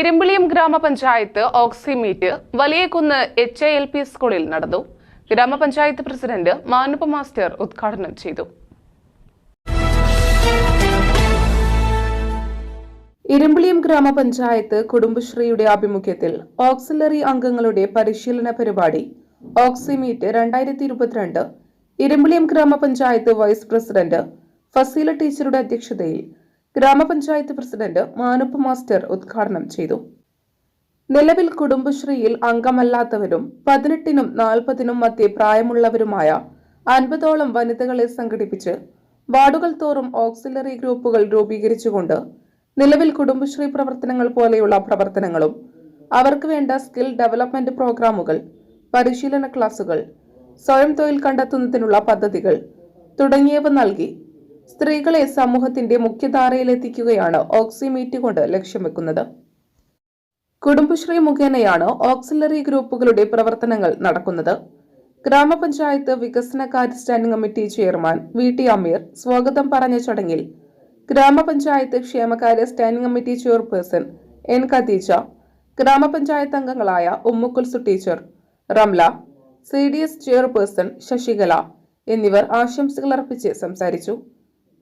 ഇരുമ്പിളിയം ഗ്രാമപഞ്ചായത്ത് ഓക്സിമീറ്റ് Valiyakunnu H A L P സ്കൂളിൽ നടന്നു. ഗ്രാമപഞ്ചായത്ത് പ്രസിഡന്റ് മാനുപ മാസ്റ്റർ ഉദ്ഘാടനം ചെയ്തു. ഇരുമ്പിളിയം ഗ്രാമപഞ്ചായത്ത് കുടുംബശ്രീയുടെ ആഭിമുഖ്യത്തിൽ ഓക്സിലറി അംഗങ്ങളുടെ പരിശീലന പരിപാടി ഓക്സിമീറ്റ് രണ്ടായിരത്തി ഇരുപത്തിരണ്ട് ഇരുമ്പിളിയം ഗ്രാമപഞ്ചായത്ത് വൈസ് പ്രസിഡന്റ് ഫസീല ടീച്ചറുടെ അധ്യക്ഷതയിൽ ഗ്രാമപഞ്ചായത്ത് പ്രസിഡന്റ് മാനുപ്പ് മാസ്റ്റർ ഉദ്ഘാടനം ചെയ്തു. നിലവിൽ കുടുംബശ്രീയിൽ അംഗമല്ലാത്തവരും പതിനെട്ടിനും നാൽപ്പതിനും മധ്യേ പ്രായമുള്ളവരുമായ അൻപതോളം വനിതകളെ സംഘടിപ്പിച്ച് വാർഡുകൾ തോറും ഓക്സിലറി ഗ്രൂപ്പുകൾ രൂപീകരിച്ചുകൊണ്ട് നിലവിൽ കുടുംബശ്രീ പ്രവർത്തനങ്ങൾ പോലെയുള്ള പ്രവർത്തനങ്ങളും അവർക്ക് വേണ്ട സ്കിൽ ഡെവലപ്മെന്റ് പ്രോഗ്രാമുകൾ പരിശീലന ക്ലാസുകൾ സ്വയം തൊഴിൽ കണ്ടെത്തുന്നതിനുള്ള പദ്ധതികൾ തുടങ്ങിയവ നൽകി സ്ത്രീകളെ സമൂഹത്തിന്റെ മുഖ്യധാരയിലെത്തിക്കുകയാണ് ഓക്സിമീറ്റ് കൊണ്ട് ലക്ഷ്യം വെക്കുന്നത്. കുടുംബശ്രീ മുഖേനയാണ് ഓക്സിലറി ഗ്രൂപ്പുകളുടെ പ്രവർത്തനങ്ങൾ നടക്കുന്നത്. ഗ്രാമപഞ്ചായത്ത് വികസനകാര്യ standing committee chairman V T Ameer സ്വാഗതം പറഞ്ഞ ചടങ്ങിൽ ഗ്രാമപഞ്ചായത്ത് ക്ഷേമകാര്യ standing committee chairperson N Khadeeja ഗ്രാമപഞ്ചായത്ത് അംഗങ്ങളായ Ummukulsu teacher Ramla C D S chairperson Sasikala എന്നിവർ ആശംസകൾ അർപ്പിച്ച് സംസാരിച്ചു.